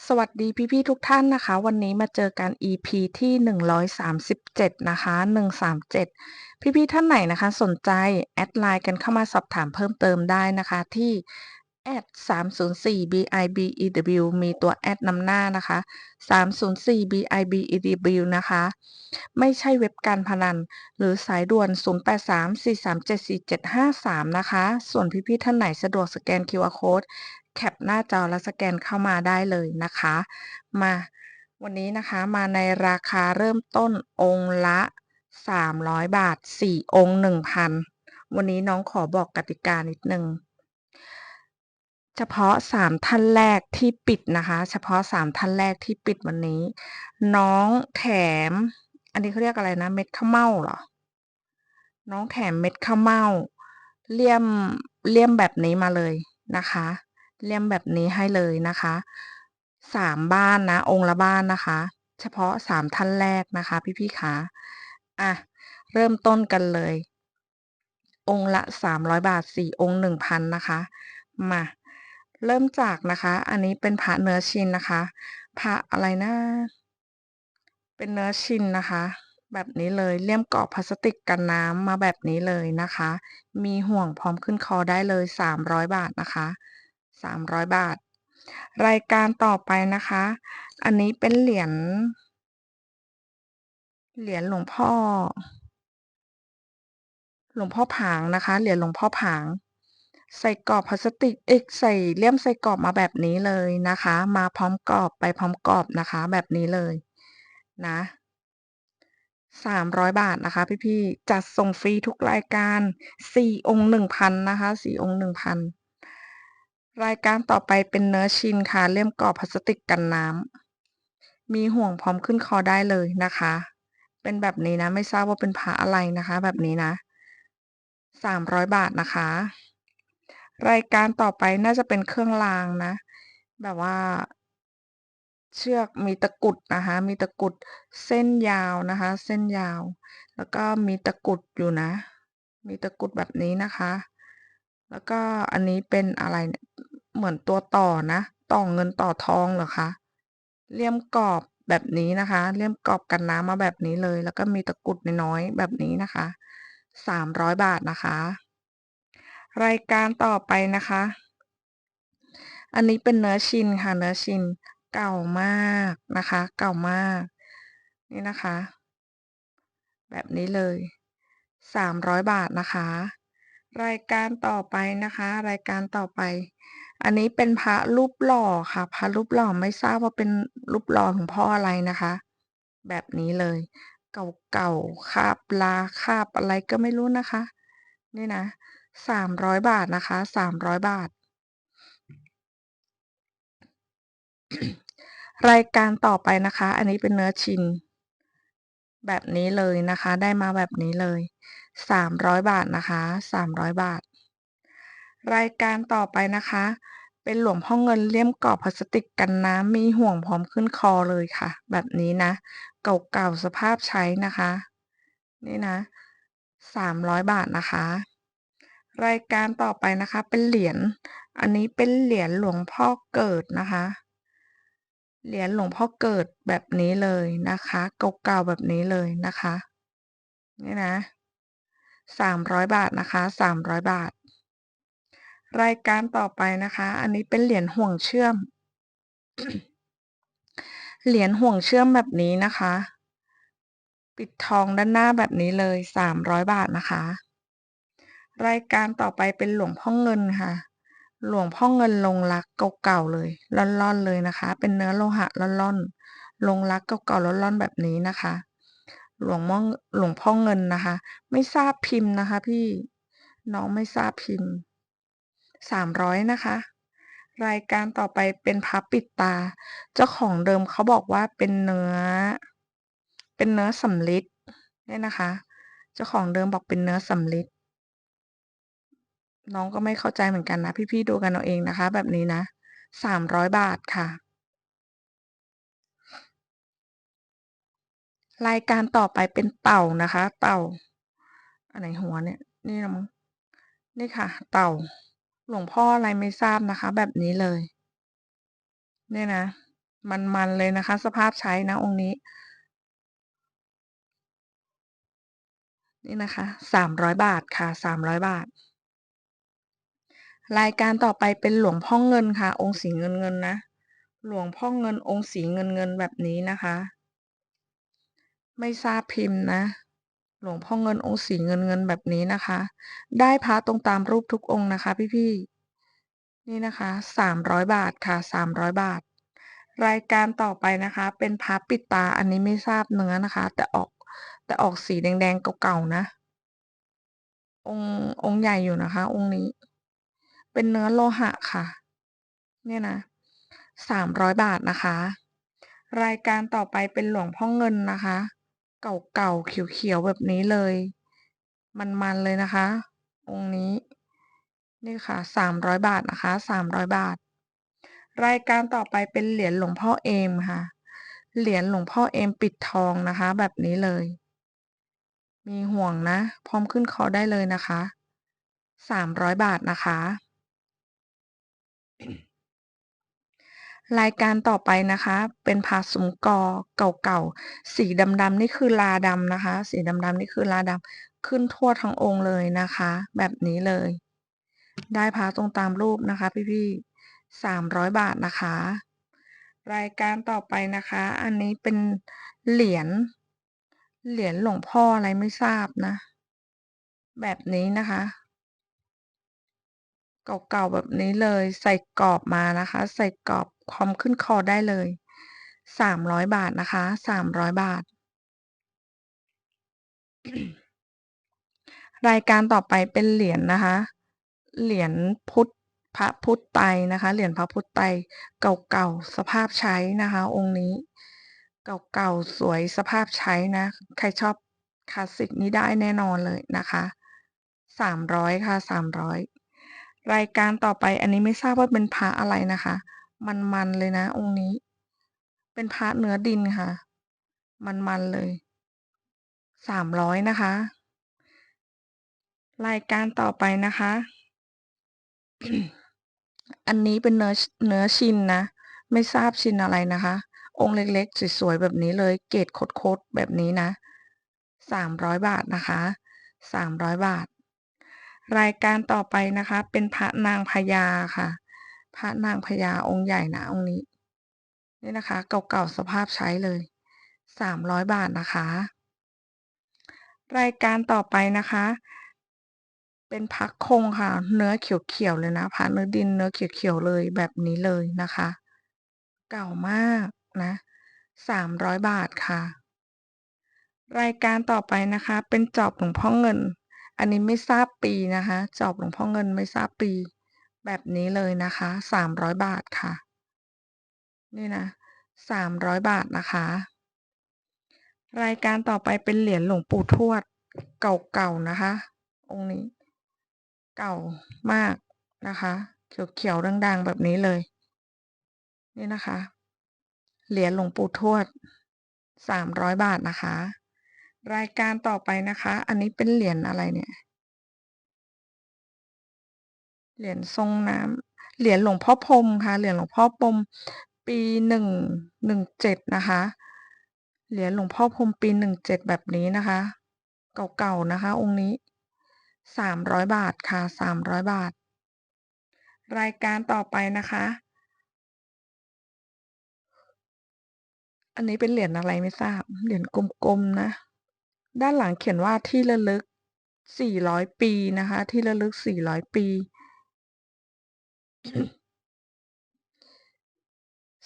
สวัสดีพี่ๆทุกท่านนะคะ วันนี้มาเจอกัน EP ที่ 137 นะคะ 137 พี่ๆท่านไหนนะคะ สนใจ แอดไลน์กันเข้ามาสอบถามเพิ่มเติมได้นะคะ ที่ @304bibew มีตัวแอดนำหน้านะคะ 304bibew นะคะ ไม่ใช่เว็บการพนัน หรือสายด่วน 0834374753 นะคะ ส่วนพี่ๆท่านไหนสะดวกสแกน QR Code แคปหน้าจอแล้วสแกนเข้ามาได้เลยนะคะ มาวันนี้นะคะมาในราคาเริ่มต้นองค์ละ 300 บาท 4 องค์ 1,000 วันนี้น้องขอบอกกติกานิดหนึ่งเฉพาะ 3 ท่านแรกที่ปิดนะคะ เฉพาะ 3 ท่านแรกที่ปิดวันนี้ น้องแถม อันนี้เขาเรียกอะไรนะ เม็ดข้าวเม่าเหรอ?น้องแถมเม็ดข้าวเม่าเลี่ยมเลี่ยมแบบนี้มาเลยนะคะ เลี่ยมแบบนี้ให้เลยนะคะ3บ้านนะ องค์ละบ้านนะคะ เฉพาะ3ท่านแรกนะคะ พี่ๆขาอะเริ่มต้นกันเลย องค์ละ300บาท4องค์1,000นนะคะ มาเริ่มจากนะคะ อันนี้เป็นพระเนื้อชินนะคะพระอะไรนะเป็นเนื้อชินนะคะ แบบนี้เลยเลี่ยมกรอบพลาสติกกันน้ำมาแบบนี้เลยนะคะ มีห่วงพร้อมขึ้นคอได้เลย300บาทนะคะ 300 บาท รายการต่อไปนะคะ อันนี้เป็นเหรียญ เหรียญหลวงพ่อ หลวงพ่อผางนะคะ เหรียญหลวงพ่อผาง ใส่กรอบพลาสติก เอ๊ยใส่เลี่ยมใส่กรอบมาแบบนี้เลยนะคะ มาพร้อมกรอบไปพร้อมกรอบนะคะ แบบนี้เลยนะ300บาทนะคะ พี่ๆจัดส่งฟรีทุกรายการ4องค์1,000นนะคะ4องค์1,000 รายการต่อไปเป็นเนื้อชินค่ะ เล่มกรอบพลาสติกกันน้ำ มีห่วงพร้อมขึ้นคอได้เลยนะคะ เป็นแบบนี้นะ ไม่ทราบว่าเป็นพระอะไรนะคะ แบบนี้นะ300บาทนะคะ รายการต่อไปน่าจะเป็นเครื่องรางนะ แบบว่า เชือกมีตะกุดนะคะ มีตะกุดเส้นยาวนะคะ เส้นยาว แล้วก็มีตะกุดอยู่นะ มีตะกุดแบบนี้นะคะ แล้วก็อันนี้เป็นอะไรเนี่ยเหมือนตัวต่อนะ ต่อเงินต่อทองเหรอคะเลี่ยมกรอบแบบนี้นะคะ เลี่ยมกรอบกันน้ำมาแบบนี้เลย แล้วก็มีตะกรุดน้อยๆแบบนี้นะคะ300บาทนะคะ รายการต่อไปนะคะ อันนี้เป็นเนื้อชินค่ะ เนื้อชินเก่ามากนะคะ เก่ามาก นี่นะคะ แบบนี้เลย300บาทนะคะ รายการต่อไปนะคะ รายการต่อไป อันนี้เป็นพระรูปหล่อค่ะพระรูปหล่อไม่ทราบว่าเป็นรูปหล่อหลวงพ่ออะไรนะคะ แบบนี้เลย เก่าๆคาบราคาบอะไรก็ไม่รู้นะคะ นี่นะ300บาทนะคะ300บาท รายการต่อไปนะคะ อันนี้เป็นเนื้อชิน แบบนี้เลยนะคะ ได้มาแบบนี้เลย 300บาทนะคะ300บาท รายการต่อไปนะคะ เป็นหลวงพ่อเงินเลี่ยมกรอบพลาสติกกันน้ำมีห่วงพร้อมขึ้นคอเลยค่ะ แบบนี้นะ เก่าๆสภาพใช้นะคะ นี่นะ300บาทนะคะ รายการต่อไปนะคะ เป็นเหรียญอันนี้เป็นเหรียญหลวงพ่อเกิดนะคะ เหรียญหลวงพ่อเกิดแบบนี้เลยนะคะ เก่าๆแบบนี้เลยนะคะ นี่นะ 300 บาทนะคะ 300 บาท รายการต่อไปนะคะ อันนี้เป็นเหรียญห่วงเชื่อม เหรียญห่วงเชื่อมแบบนี้นะคะ ปิดทองด้านหน้าแบบนี้เลย 300 บาทนะคะ รายการต่อไปเป็นหลวงพ่อเงินค่ะ หลวงพ่อเงินลงรักเก่าๆเลยร่อนๆเลยนะคะ เป็นเนื้อโลหะร่อนๆลงรักเก่าๆร่อนๆแบบนี้นะคะ หลวงม่องหลวงพ่อเงินนะคะ ไม่ทราบพิมพ์นะคะ พี่น้องไม่ทราบพิมพ์300นะคะ รายการต่อไปเป็นพระปิดตา เจ้าของเดิมเขาบอกว่าเป็นเนื้อ เป็นเนื้อสำริดเนี่ยนะคะ เจ้าของเดิมบอกเป็นเนื้อสำริดน้องก็ไม่เข้าใจเหมือนกันนะ พี่ๆดูกันเอาเองนะคะ แบบนี้นะ300บาทค่ะ รายการต่อไปเป็นเต่านะคะ เต่าอันไหนหัวเนี่ย นี่ละมั้งนี่ค่ะ เต่า หลวงพ่ออะไรไม่ทราบนะคะ แบบนี้เลย เนี่ยนะ มันๆเลยนะคะ สภาพใช้นะองค์นี้ นี่นะคะ300บาทค่ะ300บาท รายการต่อไปเป็นหลวงพ่อเงินค่ะ องค์สีเงินๆนนะหลวงพ่อเงินองค์สีเงินๆแบบนี้นะคะ ไม่ทราบพิมพ์นะ หลวงพ่อเงินองค์สีเงินๆแบบนี้นะคะ ได้พระตรงตามรูปทุกองค์นะคะ พี่ๆนี่นะคะ300บาทค่ะ300บาท รายการต่อไปนะคะ เป็นพระปิดตาอันนี้ไม่ทราบเนื้อนะคะ แต่ออกแต่ออกสีแดงๆเก่าๆนะ องค์องค์ใหญ่อยู่นะคะ องค์นี้ เป็นเนื้อโลหะค่ะ เนี่ยนะ300บาทนะคะ รายการต่อไปเป็นหลวงพ่อเงินนะคะ เก่าๆ เขียวๆ แบบนี้เลย มันๆ เลยนะคะ องค์นี้ นี่ค่ะ 300 บาทนะคะ 300 บาท รายการต่อไปเป็นเหรียญหลวงพ่อเอมค่ะ เหรียญหลวงพ่อเอมปิดทองนะคะ แบบนี้เลย มีห่วงนะ พร้อมขึ้นคอได้เลยนะคะ 300 บาทนะคะ รายการต่อไปนะคะ เป็นพระซุ้มกอเก่าๆ สีดำๆนี่คือลาดำนะคะ สีดำๆนี่คือลาดำขึ้นทั่วทั้งองค์เลยนะคะ แบบนี้เลย ได้พระตรงตามรูปนะคะ พี่ๆ300บาทนะคะ รายการต่อไปนะคะ อันนี้เป็นเหรียญเหรียญหลวงพ่ออะไรไม่ทราบนะ แบบนี้นะคะ เก่าๆแบบนี้เลยใส่กรอบมานะคะ ใส่กรอบ พร้อมขึ้นคอได้เลย 300 บาทนะคะ 300 บาท รายการต่อไปเป็นเหรียญนะคะ เหรียญพุทธพระพุทธไตนะคะ เหรียญพระพุทธไตเก่าๆสภาพใช้นะคะ องค์นี้ เก่าๆสวยสภาพใช้นะ ใครชอบคลาสสิกนี่ได้แน่นอนเลยนะคะ300ค่ะ300รายการต่อไปอันนี้ไม่ทราบว่าเป็นพระอะไรนะคะ มันๆเลยนะ องค์นี้ เป็นพระเนื้อดินค่ะ มันๆเลย300นะคะ รายการต่อไปนะคะ อันนี้เป็นเนื้อเนื้อชินนะ ไม่ทราบชินอะไรนะคะ องค์เล็กๆ สวยๆ แบบนี้เลย เกรดคดๆแบบนี้นะ300บาทนะคะ300บาท รายการต่อไปนะคะ เป็นพระนางพญาค่ะ พระนางพญาองค์ใหญ่นะองค์นี้ นี่นะคะ เก่าๆสภาพใช้เลย300บาทนะคะ รายการต่อไปนะคะ เป็นพระคงค่ะ เนื้อเขียวๆเลยนะพระเนื้อดินเนื้อเขียวๆเลยแบบนี้เลยนะคะ เก่ามากนะ300บาทค่ะ รายการต่อไปนะคะ เป็นจอบหลวงพ่อเงิน อันนี้ไม่ทราบปีนะคะ จอบหลวงพ่อเงินไม่ทราบปี แบบนี้เลยนะคะ300บาทค่ะ นี่นะ300บาทนะคะ รายการต่อไปเป็นเหรียญหลวงปู่ทวดเก่าๆนะคะ องค์นี้ เก่ามากนะคะเขียวๆด่างๆแบบนี้เลย นี่นะคะ เหรียญหลวงปู่ทวด300บาทนะคะ รายการต่อไปนะคะ อันนี้เป็นเหรียญอะไรเนี่ย? เหรียญทรงน้ำเหรียญหลวงพ่อพรมค่ะ เหรียญหลวงพ่อพรมปี117นะคะ เหรียญหลวงพ่อพรหมปี17แบบนี้นะคะ เก่าๆนะคะ องค์นี้300บาทค่ะ300บาท รายการต่อไปนะคะ อันนี้เป็นเหรียญอะไรไม่ทราบ เหรียญกลมๆนะ ด้านหลังเขียนว่าที่ระลึก400ปีนะคะ ที่ระลึก400ปี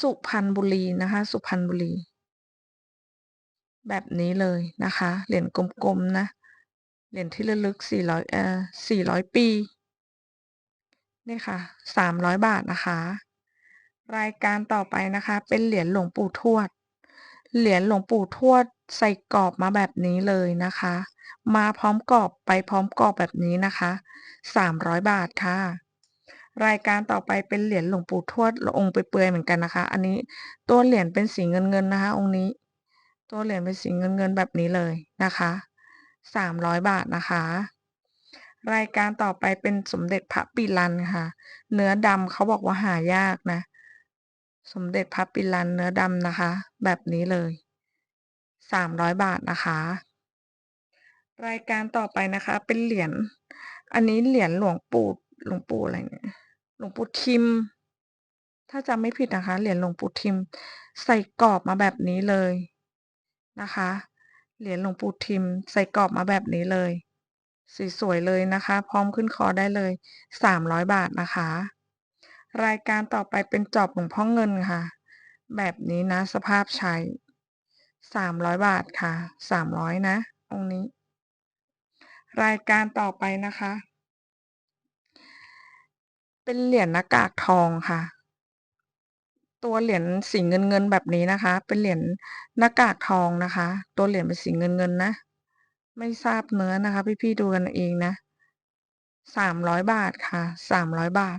สุพรรณบุรีนะคะ สุพรรณบุรี แบบนี้เลยนะคะ เหรียญกลมๆนะ เหรียญที่ระลึก400เอ่อ400 ปี นี่ค่ะ 300 บาทนะคะ รายการต่อไปนะคะ เป็นเหรียญหลวงปู่ทวด เหรียญหลวงปู่ทวดใส่กรอบมาแบบนี้เลยนะคะ มาพร้อมกรอบไปพร้อมกรอบแบบนี้นะคะ 300 บาทค่ะ รายการต่อไปเป็นเหรียญหลวงปู่ทวดองค์เปื่อยๆเหมือนกันนะคะ อันนี้ตัวเหรียญเป็นสีเงินๆนะคะ องค์นี้ ตัวเหรียญเป็นสีเงินๆแบบนี้เลยนะคะ300บาทนะคะ รายการต่อไปเป็นสมเด็จพระปิรันค่ะ เนื้อดำเขาบอกว่าหายากนะ สมเด็จพระปิลันเนื้อดำนะคะ แบบนี้เลย300บาทนะคะ รายการต่อไปนะคะ เป็นเหรียญ อันนี้เหรียญหลวงปู่หลวงปู่อะไรเนี่ย ลวงปู่ทิม ถ้าจำไม่ผิดนะคะ เหรียญหลวงปู่ทิม ใส่กรอบมาแบบนี้เลยนะคะ เหรียญหลวงปู่ทิม ใส่กรอบมาแบบนี้เลยสวยๆเลยนะคะ พร้อมขึ้นคอได้เลย 300 บาทนะคะ รายการต่อไปเป็นจอบหลวงพ่อเงินค่ะ แบบนี้นะสภาพใช้ 300 บาทค่ะ 300 นะองนี้ รายการต่อไปนะคะ เป็นเหรียญหน้ากากทองค่ะ ตัวเหรียญสีเงินๆแบบนี้นะคะ เป็นเหรียญหน้ากากทองนะคะ ตัวเหรียญเป็นสีเงินๆนนะ ไม่ทราบเนื้อนะคะ พี่ๆดูกันเองนะ300บาทค่ะ300บาท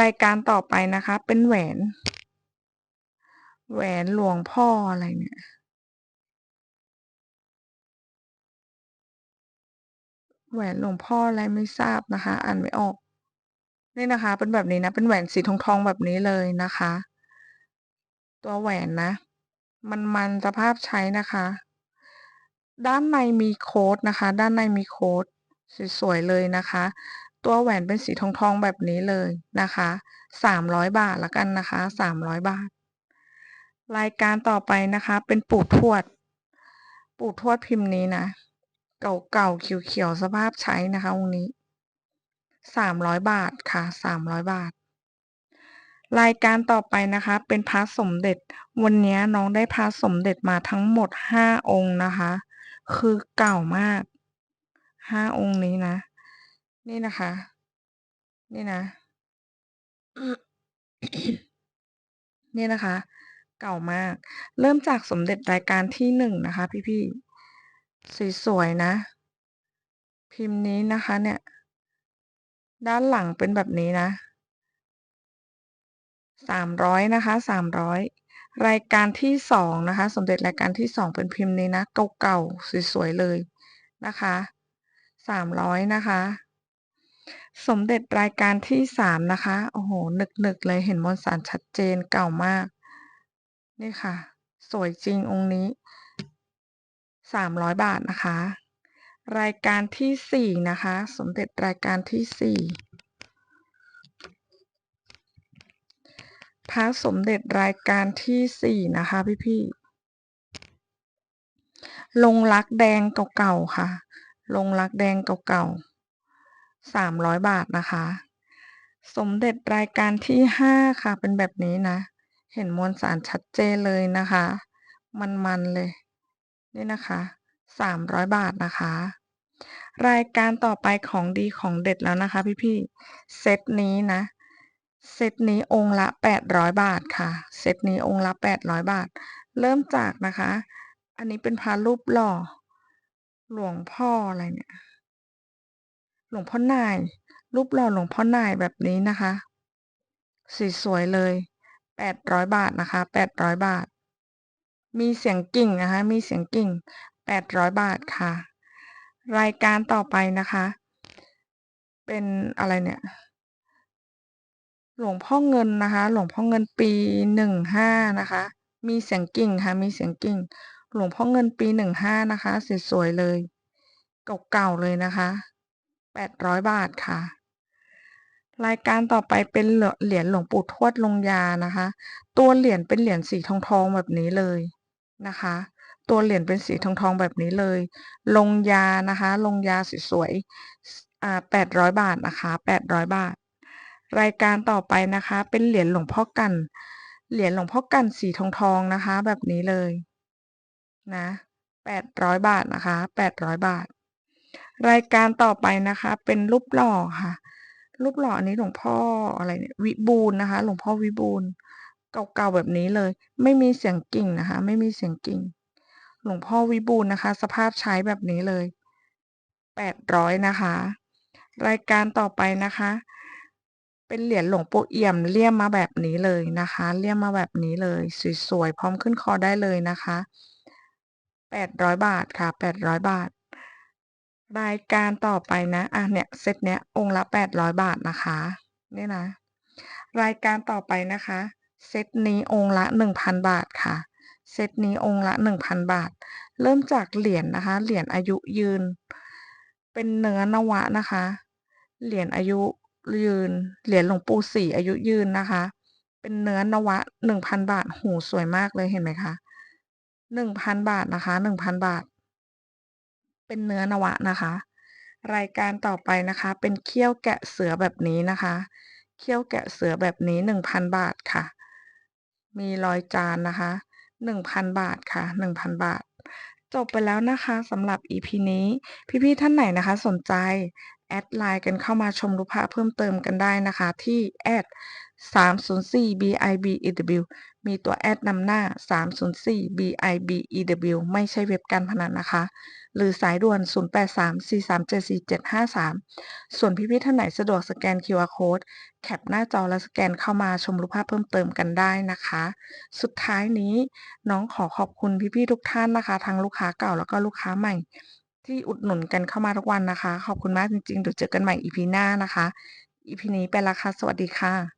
รายการต่อไปนะคะ เป็นแหวน แหวนหลวงพ่ออะไรเนี่ย แหวนหลวงพ่ออะไรไม่ทราบนะคะ อ่านไม่ออก นี่นะคะ เป็นแบบนี้นะ เป็นแหวนสีทองๆแบบนี้เลยนะคะ ตัวแหวนนะ มันๆสภาพใช้นะคะ ด้านในมีโค้ดนะคะ ด้านในมีโค้ดสวยๆเลยนะคะ ตัวแหวนเป็นสีทองๆแบบนี้เลยนะคะ300บาทล้วกันนะคะ300บาท รายการต่อไปนะคะ เป็นปู่ทวด ปู่ทวดพิมพ์นี้นะ เก่าๆเขียวๆสภาพใช้นะคะองค์นี้300บาทค่ะ300บาท รายการต่อไปนะคะ เป็นพระสมเด็จ วันนี้น้องได้พระสมเด็จมาทั้งหมด5องค์นะคะ คือเก่ามาก5องค์นี้นะ นี่นะคะ นี่นะ นี่นะคะ เก่ามาก เริ่มจากสมเด็จรายการที่1นะคะ พี่ๆ สวยๆนะ พิมพ์นี้นะคะเนี่ย ด้านหลังเป็นแบบนี้นะ300นะคะ300รายการที่2นะคะ สมเด็จรายการที่2เป็นพิมพ์นี้นะ เก่าๆสวยๆเลยนะคะ300นะคะ สมเด็จรายการที่3นะคะ โอ้โฮหนึกๆเลยเห็นมวลสารชัดเจนเก่ามาก นี่ค่ะ สวยจริงองค์นี้ 300 บาทนะคะ รายการที่ 4 นะคะ สมเด็จรายการที่ 4 พระสมเด็จรายการที่ 4 นะคะพี่ๆลงรักแดงเก่าๆค่ะ ลงรักแดงเก่าๆ 300 บาทนะคะ สมเด็จรายการที่ 5 ค่ะ เป็นแบบนี้นะ เห็นมวลสารชัดเจนเลยนะคะ มันๆเลย นี่นะคะ 300 บาทนะคะ รายการต่อไปของดีของเด็ดแล้วนะคะพี่ๆเซตนี้นะเซตนี้องค์ละ 800 บาทค่ะ เซตนี้องค์ละ 800 บาท เริ่มจากนะคะ อันนี้เป็นพระรูปหล่อ หลวงพ่ออะไรเนี่ย หลวงพ่อน่าย รูปหล่อหลวงพ่อน่ายแบบนี้นะคะ สีสวยเลย 800 บาทนะคะ 800 บาท มีเสียงกิ่งนะคะ มีเสียงกิ่ง 800 บาทค่ะ รายการต่อไปนะคะ เป็นอะไรเนี่ย หลวงพ่อเงินนะคะ หลวงพ่อเงินปี 15 นะคะ มีเสียงกิ่งค่ะ มีเสียงกิ่ง หลวงพ่อเงินปี 15 นะคะ สวยๆเลย เก่าๆเลยนะคะ 800 บาทค่ะรายการต่อไปเป็นเหรียญเหรียญหลวงปู่ทวดลงยานะคะ ตัวเหรียญเป็นเหรียญสีทองๆแบบนี้เลย นะคะ ตัวเหรียญเป็นสีทองๆแบบนี้เลย ลงยานะคะ ลงยาสวยๆสอ่า800บาทนะคะ800บาท รายการต่อไปนะคะ เป็นเหรียญหลวงพ่อกัน เหรียญหลวงพ่อกันสีทองๆนะคะ แบบนี้เลยนะ800บาทนะคะ800บาท รายการต่อไปนะคะ เป็นรูปหล่อค่ะรูปหล่ออันนี้หลวงพ่ออะไรเนี่ยวิบูลนะคะ หลวงพ่อวิบูล เก่าๆแบบนี้เลย ไม่มีเสียงกิ่งนะคะ ไม่มีเสียงกิ่ง หลวงพ่อวิบูลย์นะคะ สภาพใช้แบบนี้เลย800นะคะ รายการต่อไปนะคะ เป็นเหรียญหลวงปู่เอี่ยมเลี่ยมมาแบบนี้เลยนะคะ เลี่ยมมาแบบนี้เลยสวยๆพร้อมขึ้นคอได้เลยนะคะ800บาทค่ะ800บาท รายการต่อไปนะอ่าเนี่ยเซตเนี้ยองค์ละ800บาทนะคะนี่นะ รายการต่อไปนะคะ เซตนี้องค์ละ 1,000 บาทค่ะ เซตนี้องค์ละ 1,000 บาท เริ่มจากเหรียญนะคะ เหรียญอายุยืน เป็นเนื้อนวะนะคะ เหรียญอายุยืน เหรียญหลวงปู่ศรีอายุยืนนะคะ เป็นเนื้อนวะ 1,000 บาทโอ้โฮสวยมากเลยเห็นไหมคะ 1,000 บาทนะคะ 1,000 บาท เป็นเนื้อนวะนะคะ รายการต่อไปนะคะ เป็นเขี้ยวแกะเสือแบบนี้นะคะ เขี้ยวแกะเสือแบบนี้ 1,000 บาทค่ะ มีรอยจานนะคะ1,000บาทค่ะ1,000บาท จบไปแล้วนะคะสำหรับ EP นี้ พี่ๆท่านไหนนะคะ สนใจ แอดไลน์กันเข้ามาชมรูปภาพเพิ่มเติมกันได้นะคะ ที่ @304BIBEW มีตัวแอดนำหน้า 304BIBEW ไม่ใช่เว็บการพนันนะคะ หรือสายด่วน 0834374753 ส่วนพี่ๆท่านไหนสะดวกสแกน QR Code แคปหน้าจอและสแกนเข้ามาชมรูปภาพเพิ่มเติมกันได้นะคะ สุดท้ายนี้น้องขอขอบคุณพี่ๆทุกท่านนะคะ ทั้งลูกค้าเก่าแล้วก็ลูกค้าใหม่ ที่อุดหนุนกันเข้ามาทุกวันนะคะ ขอบคุณมากจริงๆเดี๋ยวเจอกันใหม่ EP หน้านะคะ EP นี้ไปล้วค่ะสวัสดีค่ะ